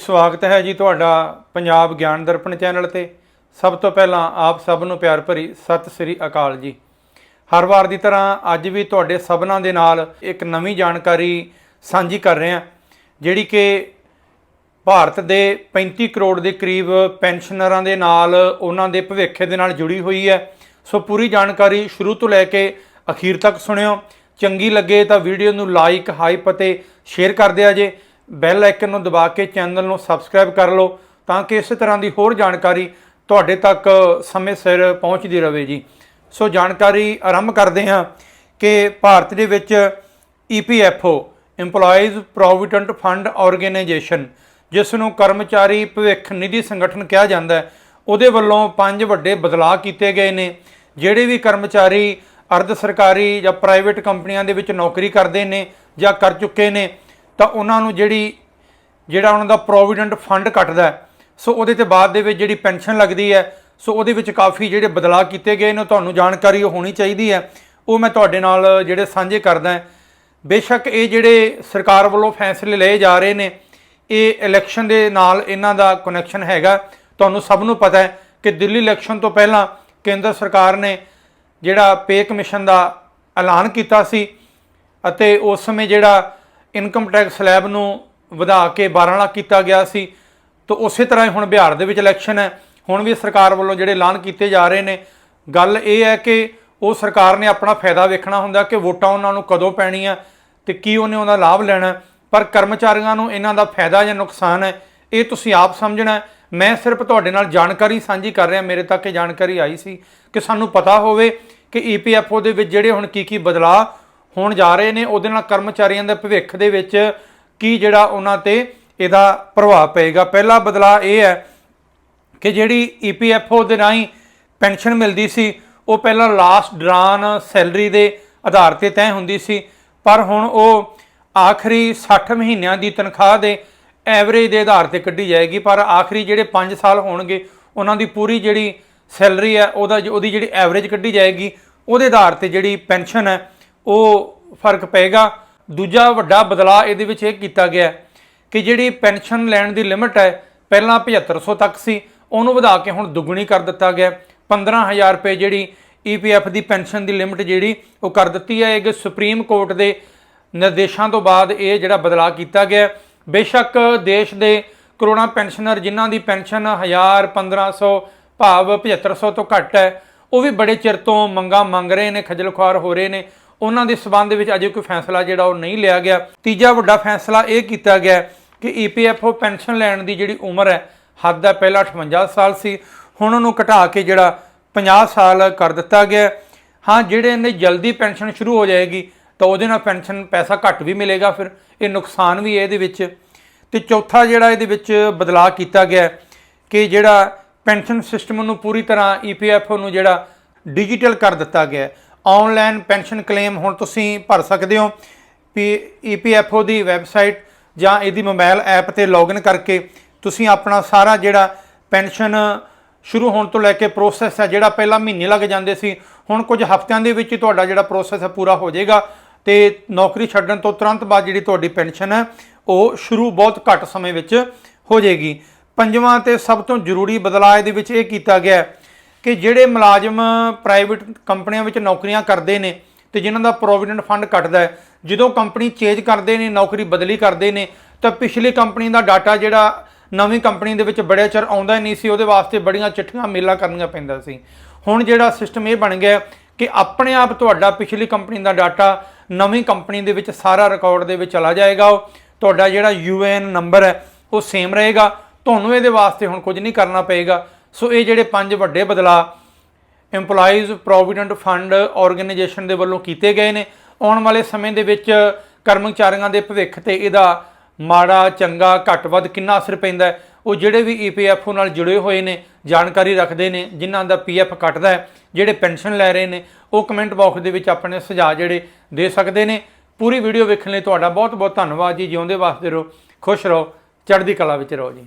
ਸਵਾਗਤ ਹੈ ਜੀ ਤੁਹਾਡਾ ਪੰਜਾਬ ਗਿਆਨ ਦਰਪਣ ਚੈਨਲ ਤੇ। ਸਭ ਤੋਂ ਪਹਿਲਾਂ ਆਪ ਸਭ ਨੂੰ ਪਿਆਰ ਭਰੀ ਸਤਿ ਸ੍ਰੀ ਅਕਾਲ ਜੀ। ਹਰ ਵਾਰ ਦੀ ਤਰ੍ਹਾਂ ਅੱਜ ਵੀ ਤੁਹਾਡੇ ਸਭਨਾਂ ਦੇ ਨਾਲ ਇੱਕ ਨਵੀਂ ਜਾਣਕਾਰੀ ਸਾਂਝੀ ਕਰ ਰਹੇ ਹਾਂ, ਜਿਹੜੀ ਕਿ ਭਾਰਤ ਦੇ 35 ਕਰੋੜ ਦੇ ਕਰੀਬ ਪੈਨਸ਼ਨਰਾਂ ਦੇ ਨਾਲ, ਉਹਨਾਂ ਦੇ ਭਵਿੱਖ ਦੇ ਨਾਲ ਜੁੜੀ ਹੋਈ ਹੈ। ਸੋ ਪੂਰੀ ਜਾਣਕਾਰੀ ਸ਼ੁਰੂ ਤੋਂ ਲੈ ਕੇ ਅਖੀਰ ਤੱਕ ਸੁਣਿਓ। ਚੰਗੀ ਲੱਗੇ ਤਾਂ ਵੀਡੀਓ ਨੂੰ ਲਾਈਕ ਹਾਈਪ ਅਤੇ ਸ਼ੇਅਰ ਕਰ ਦਿਆ ਜੇ। ਬੈਲ ਆਈਕਨ ਨੂੰ ਦਬਾ ਕੇ ਚੈਨਲ ਨੂੰ ਸਬਸਕ੍ਰਾਈਬ ਕਰ ਲਓ ਤਾਂ ਕਿ ਇਸੇ ਤਰ੍ਹਾਂ ਦੀ ਹੋਰ ਜਾਣਕਾਰੀ ਤੁਹਾਡੇ ਤੱਕ ਸਮੇਂ ਸਿਰ ਪਹੁੰਚਦੀ ਰਹੇ ਜੀ। ਸੋ ਜਾਣਕਾਰੀ ਆਰੰਭ ਕਰਦੇ ਹਾਂ ਕਿ ਭਾਰਤ ਦੇ ਵਿੱਚ EPFO EMPLOYEES provident fund organisation ਜਿਸ ਨੂੰ ਕਰਮਚਾਰੀ ਭਵਿੱਖ ਨਿਧੀ ਸੰਗਠਨ ਕਿਹਾ ਜਾਂਦਾ ਹੈ, ਉਹਦੇ ਵੱਲੋਂ ਪੰਜ ਵੱਡੇ ਬਦਲਾਅ ਕੀਤੇ ਗਏ ਨੇ, ਜਿਹੜੇ ਵੀ ਕਰਮਚਾਰੀ ਅਰਧ ਸਰਕਾਰੀ ਜਾਂ ਪ੍ਰਾਈਵੇਟ ਕੰਪਨੀਆਂ ਦੇ ਵਿੱਚ ਨੌਕਰੀ ਕਰਦੇ ਨੇ ਜਾਂ ਕਰ ਚੁੱਕੇ ਨੇ। ਤਾਂ ਉਹਨਾਂ ਨੂੰ ਜਿਹੜੀ, ਜਿਹੜਾ ਉਹਨਾਂ ਦਾ ਪ੍ਰੋਵੀਡੈਂਟ ਫੰਡ ਕੱਟਦਾ ਸੋ ਉਹਦੇ ਤੇ ਬਾਅਦ ਦੇ ਵਿੱਚ ਜਿਹੜੀ ਪੈਨਸ਼ਨ ਲੱਗਦੀ ਹੈ, ਸੋ ਉਹਦੇ ਵਿੱਚ ਕਾਫੀ ਜਿਹੜੇ ਬਦਲਾਅ ਕੀਤੇ ਗਏ ਨੇ, ਤੁਹਾਨੂੰ ਜਾਣਕਾਰੀ ਹੋਣੀ ਚਾਹੀਦੀ ਹੈ। ਉਹ ਮੈਂ ਤੁਹਾਡੇ ਨਾਲ ਜਿਹੜੇ ਸਾਂਝੇ ਕਰਦਾ ਬੇਸ਼ੱਕ ਇਹ ਜਿਹੜੇ ਸਰਕਾਰ ਵੱਲੋਂ ਫੈਸਲੇ ਲਏ ਜਾ ਰਹੇ ਨੇ, ਇਹ ਇਲੈਕਸ਼ਨ ਦੇ ਨਾਲ ਇਹਨਾਂ ਦਾ ਕਨੈਕਸ਼ਨ ਹੈਗਾ। ਤੁਹਾਨੂੰ ਸਭ ਨੂੰ ਪਤਾ ਹੈ ਕਿ ਦਿੱਲੀ ਇਲੈਕਸ਼ਨ ਤੋਂ ਪਹਿਲਾਂ ਕੇਂਦਰ ਸਰਕਾਰ ਨੇ ਜਿਹੜਾ ਪੇ ਕਮਿਸ਼ਨ ਦਾ ਐਲਾਨ ਕੀਤਾ ਸੀ ਅਤੇ ਉਸ ਸਮੇਂ ਜਿਹੜਾ ਇਨਕਮ ਟੈਕਸ ਸਲੈਬ ਨੂੰ ਵਧਾ ਕੇ 12 ਲੱਖ ਕੀਤਾ ਗਿਆ ਸੀ। ਤਾਂ ਉਸੇ ਤਰ੍ਹਾਂ ਹੀ ਹੁਣ ਬਿਹਾਰ ਦੇ ਵਿੱਚ ਇਲੈਕਸ਼ਨ ਹੈ। ਹੁਣ ਵੀ ਸਰਕਾਰ ਵੱਲੋਂ ਜਿਹੜੇ ਐਲਾਨ ਕੀਤੇ ਜਾ ਰਹੇ ਨੇ, ਗੱਲ ਇਹ ਹੈ ਕਿ ਉਹ ਸਰਕਾਰ ਨੇ ਆਪਣਾ ਫਾਇਦਾ ਵੇਖਣਾ ਹੁੰਦਾ ਕਿ ਵੋਟਾਂ ਉਹਨਾਂ ਨੂੰ ਕਦੋਂ ਪੈਣੀਆਂ ਤੇ ਕੀ ਉਹਨੇ ਉਹਦਾ ਲਾਭ ਲੈਣਾ। ਪਰ ਕਰਮਚਾਰੀਆਂ ਨੂੰ ਇਹਨਾਂ ਦਾ ਫਾਇਦਾ ਜਾਂ ਨੁਕਸਾਨ ਹੈ, ਇਹ ਤੁਸੀਂ ਆਪ ਸਮਝਣਾ ਮੈਂ ਸਿਰਫ ਤੁਹਾਡੇ ਨਾਲ ਜਾਣਕਾਰੀ ਸਾਂਝੀ ਕਰ ਰਿਹਾ, ਮੇਰੇ ਤੱਕ ਇਹ ਜਾਣਕਾਰੀ ਆਈ ਸੀ ਕਿ ਸਾਨੂੰ ਪਤਾ ਹੋਵੇ ਕਿ EPFO ਦੇ ਵਿੱਚ ਜਿਹੜੇ ਹੁਣ ਕੀ ਕੀ ਬਦਲਾਅ ਹੋਣ ਜਾ ਰਹੇ ਨੇ, ਉਹਦੇ ਨਾਲ ਕਰਮਚਾਰੀਆਂ ਦੇ ਭਵਿੱਖ ਦੇ ਵਿੱਚ ਕੀ ਜਿਹੜਾ ਉਹਨਾਂ ਤੇ ਇਹਦਾ ਪ੍ਰਭਾਵ ਪਏਗਾ। ਪਹਿਲਾ ਬਦਲਾਅ ਇਹ ਹੈ ਕਿ ਜਿਹੜੀ EPFO ਦੇ ਰਾਹੀਂ ਪੈਨਸ਼ਨ ਮਿਲਦੀ ਸੀ, ਉਹ ਪਹਿਲਾਂ ਲਾਸਟ ਡਰਾਨ ਸੈਲਰੀ ਦੇ ਆਧਾਰ ਤੇ ਤੈਅ ਹੁੰਦੀ ਸੀ, ਪਰ ਹੁਣ ਉਹ ਆਖਰੀ 60 ਮਹੀਨਿਆਂ ਦੀ ਤਨਖਾਹ ਦੇ ਐਵਰੇਜ ਦੇ ਆਧਾਰ ਤੇ ਕੱਢੀ ਜਾਏਗੀ, ਪਰ ਆਖਰੀ ਜਿਹੜੇ 5 ਸਾਲ ਹੋਣਗੇ, ਉਹਨਾਂ ਦੀ ਪੂਰੀ ਜਿਹੜੀ ਸੈਲਰੀ ਹੈ, ਉਹਦਾ ਉਹਦੀ ਜਿਹੜੀ ਐਵਰੇਜ ਕੱਢੀ ਜਾਏਗੀ, ਉਹਦੇ ਆਧਾਰ ਤੇ ਜਿਹੜੀ ਪੈਨਸ਼ਨ ਹੈ ਉਹ ਫ਼ਰਕ ਪਏਗਾ। ਦੂਜਾ ਵੱਡਾ ਬਦਲਾਅ ਇਹਦੇ ਵਿੱਚ ਇਹ ਕੀਤਾ ਗਿਆ ਕਿ ਜਿਹੜੀ ਪੈਨਸ਼ਨ ਲੈਣ ਦੀ ਲਿਮਟ ਹੈ, ਪਹਿਲਾਂ 7500 ਤੱਕ ਸੀ, ਉਹਨੂੰ ਵਧਾ ਕੇ ਹੁਣ ਦੁੱਗਣੀ ਕਰ ਦਿੱਤਾ ਗਿਆ 15000 ਰੁਪਏ ਜਿਹੜੀ ਈਪੀਐਫ ਦੀ ਪੈਨਸ਼ਨ ਦੀ ਲਿਮਟ ਜਿਹੜੀ, ਉਹ ਕਰ ਦਿੱਤੀ ਹੈ। ਇਹ ਸੁਪਰੀਮ ਕੋਰਟ ਦੇ ਨਿਰਦੇਸ਼ਾਂ ਤੋਂ ਬਾਅਦ ਇਹ ਜਿਹੜਾ ਬਦਲਾਅ ਕੀਤਾ ਗਿਆ ਬੇਸ਼ੱਕ ਦੇਸ਼ ਦੇ ਕਰੋੜਾਂ ਪੈਨਸ਼ਨਰ ਜਿਨ੍ਹਾਂ ਦੀ ਪੈਨਸ਼ਨ 1000 1500 ਭਾਵ 7500 ਤੋਂ ਘੱਟ ਹੈ, ਉਹ ਵੀ ਬੜੇ ਚਿਰ ਤੋਂ ਮੰਗਾ ਮੰਗ ਰਹੇ ਨੇ, ਖੱਜਲ ਖੁਆਰ ਹੋ ਰਹੇ ਨੇ। ਉਹਨਾਂ ਦੇ ਸਬੰਧ ਵਿੱਚ ਅਜੇ ਕੋਈ ਫੈਸਲਾ ਜਿਹੜਾ ਉਹ ਨਹੀਂ ਲਿਆ ਗਿਆ। ਤੀਜਾ ਵੱਡਾ ਫੈਸਲਾ ਇਹ ਕੀਤਾ ਗਿਆ ਹੈ ਕਿ ਈਪੀਐਫਓ ਪੈਨਸ਼ਨ ਲੈਣ ਦੀ ਜਿਹੜੀ ਉਮਰ ਹੈ, ਹੱਦ ਹੈ ਪਹਿਲਾਂ 58 ਸਾਲ ਸੀ। ਹੁਣ ਉਹਨੂੰ ਘਟਾ ਕੇ ਜਿਹੜਾ 50 ਸਾਲ ਕਰ ਦਿੱਤਾ ਗਿਆ। ਹਾਂ, ਜਿਹੜੇ ਨੇ ਜਲਦੀ ਪੈਨਸ਼ਨ ਸ਼ੁਰੂ ਹੋ ਜਾਏਗੀ, ਤਾਂ ਉਹਦੇ ਨਾਲ ਪੈਨਸ਼ਨ ਪੈਸਾ ਘੱਟ ਵੀ ਮਿਲੇਗਾ ਫਿਰ। ਇਹ ਨੁਕਸਾਨ ਵੀ ਹੈ ਇਹਦੇ ਵਿੱਚ। ਤੇ ਚੌਥਾ ਜਿਹੜਾ ਇਹਦੇ ਵਿੱਚ ਬਦਲਾਅ ਕੀਤਾ ਗਿਆ ਕਿ ਜਿਹੜਾ ਪੈਨਸ਼ਨ ਸਿਸਟਮ ਨੂੰ ਪੂਰੀ ਤਰ੍ਹਾਂ ਈਪੀਐਫਓ ਨੂੰ ਜਿਹੜਾ ਡਿਜੀਟਲ ਕਰ ਦਿੱਤਾ ਗਿਆ। ਆਨਲਾਈਨ ਪੈਨਸ਼ਨ ਕਲੇਮ ਹੁਣ ਤੁਸੀਂ ਭਰ ਸਕਦੇ ਹੋ ਪੀ ਈਪੀਐਫਓ ਦੀ ਵੈਬਸਾਈਟ ਜਾਂ ਇਹਦੀ ਮੋਬਾਈਲ ਐਪ ਤੇ ਲੌਗਇਨ ਕਰਕੇ ਤੁਸੀਂ ਆਪਣਾ ਸਾਰਾ ਜਿਹੜਾ ਪੈਨਸ਼ਨ ਸ਼ੁਰੂ ਹੋਣ ਤੋਂ ਲੈ ਕੇ ਪ੍ਰੋਸੈਸ ਹੈ, ਜਿਹੜਾ ਪਹਿਲਾਂ ਮਹੀਨੇ ਲੱਗ ਜਾਂਦੇ ਸੀ, ਹੁਣ ਕੁਝ ਹਫ਼ਤਿਆਂ ਦੇ ਵਿੱਚ ਹੀ ਤੁਹਾਡਾ ਜਿਹੜਾ ਪ੍ਰੋਸੈਸ ਹੈ, ਪੂਰਾ ਹੋ ਜਾਏਗਾ ਤੇ ਨੌਕਰੀ ਛੱਡਣ ਤੋਂ ਤੁਰੰਤ ਬਾਅਦ ਜਿਹੜੀ ਤੁਹਾਡੀ ਪੈਨਸ਼ਨ ਹੈ, ਉਹ ਸ਼ੁਰੂ ਬਹੁਤ ਘੱਟ ਸਮੇਂ ਵਿੱਚ ਹੋ ਜਾਏਗੀ। ਪੰਜਵਾਂ ਤੇ ਸਭ ਤੋਂ ਜ਼ਰੂਰੀ ਬਦਲਾਅ ਇਹਦੇ ਵਿੱਚ ਇਹ ਕੀਤਾ ਗਿਆ ਹੈ ਕਿ ਜਿਹੜੇ ਮੁਲਾਜ਼ਮ ਪ੍ਰਾਈਵੇਟ ਕੰਪਨੀਆਂ ਵਿੱਚ ਨੌਕਰੀਆਂ ਕਰਦੇ ਨੇ ਤੇ ਜਿਨ੍ਹਾਂ ਦਾ ਪ੍ਰੋਵੀਡੈਂਟ ਫੰਡ ਕੱਟਦਾ ਹੈ, ਜਦੋਂ ਕੰਪਨੀ ਚੇਂਜ ਕਰਦੇ ਨੇ, ਨੌਕਰੀ ਬਦਲੀ ਕਰਦੇ ਨੇ, ਤਾਂ ਪਿਛਲੀ ਕੰਪਨੀ ਦਾ ਡਾਟਾ ਜਿਹੜਾ ਨਵੀਂ ਕੰਪਨੀ ਦੇ ਵਿੱਚ ਬੜੇ ਚਿਰ ਆਉਂਦਾ ਹੀ ਨਹੀਂ ਸੀ, ਉਹਦੇ ਵਾਸਤੇ ਬੜੀਆਂ ਚਿੱਠੀਆਂ, ਮੇਲਾਂ ਕਰਨੀਆਂ ਪੈਂਦਾ ਸੀ। ਹੁਣ ਜਿਹੜਾ ਸਿਸਟਮ ਇਹ ਬਣ ਗਿਆ ਕਿ ਆਪਣੇ ਆਪ ਤੁਹਾਡਾ ਪਿਛਲੀ ਕੰਪਨੀ ਦਾ ਡਾਟਾ ਨਵੀਂ ਕੰਪਨੀ ਦੇ ਵਿੱਚ ਸਾਰਾ ਰਿਕਾਰਡ ਦੇ ਵਿੱਚ ਚਲਾ ਜਾਏਗਾ, ਉਹ ਤੁਹਾਡਾ ਜਿਹੜਾ ਯੂਏਐਨ ਨੰਬਰ ਹੈ, ਉਹ ਸੇਮ ਰਹੇਗਾ। ਤੁਹਾਨੂੰ ਇਹਦੇ ਵਾਸਤੇ ਹੁਣ ਕੁਝ ਨਹੀਂ ਕਰਨਾ ਪਏਗਾ। ਸੋ ਇਹ ਜਿਹੜੇ ਪੰਜ ਵੱਡੇ ਬਦਲਾਅ EMPLOYEES ਪ੍ਰੋਵੀਡੈਂਟ ਫੰਡ ਆਰਗੇਨਾਈਜੇਸ਼ਨ ਦੇ ਵੱਲੋਂ ਕੀਤੇ ਗਏ ਨੇ। ਆਉਣ ਵਾਲੇ ਸਮੇਂ ਦੇ ਵਿੱਚ ਕਰਮਚਾਰੀਆਂ ਦੇ ਭਵਿੱਖ ਤੇ ਇਹਦਾ ਮਾੜਾ, ਚੰਗਾ, ਘੱਟ, ਵੱਧ ਕਿੰਨਾ ਅਸਰ ਪੈਂਦਾ ਉਹ ਜਿਹੜੇ ਵੀ ਈਪੀਐਫਓ ਨਾਲ ਜੁੜੇ ਹੋਏ ਨੇ, ਜਾਣਕਾਰੀ ਰੱਖਦੇ ਨੇ, ਜਿਨ੍ਹਾਂ ਦਾ ਪੀਐਫ ਕੱਟਦਾ ਹੈ, ਜਿਹੜੇ ਪੈਨਸ਼ਨ ਲੈ ਰਹੇ ਨੇ, ਉਹ ਕਮੈਂਟ ਬਾਕਸ ਦੇ ਵਿੱਚ ਆਪਣੇ ਸੁਝਾਅ ਜਿਹੜੇ ਦੇ ਸਕਦੇ ਨੇ। ਪੂਰੀ ਵੀਡੀਓ ਵੇਖਣ ਲਈ ਤੁਹਾਡਾ ਬਹੁਤ ਬਹੁਤ ਧੰਨਵਾਦ ਜੀ। ਜਿਉਂਦੇ ਵਾਸਤੇ ਰਹੋ, ਖੁਸ਼ ਰਹੋ, ਚੜ੍ਹਦੀ ਕਲਾ ਵਿੱਚ ਰਹੋ ਜੀ।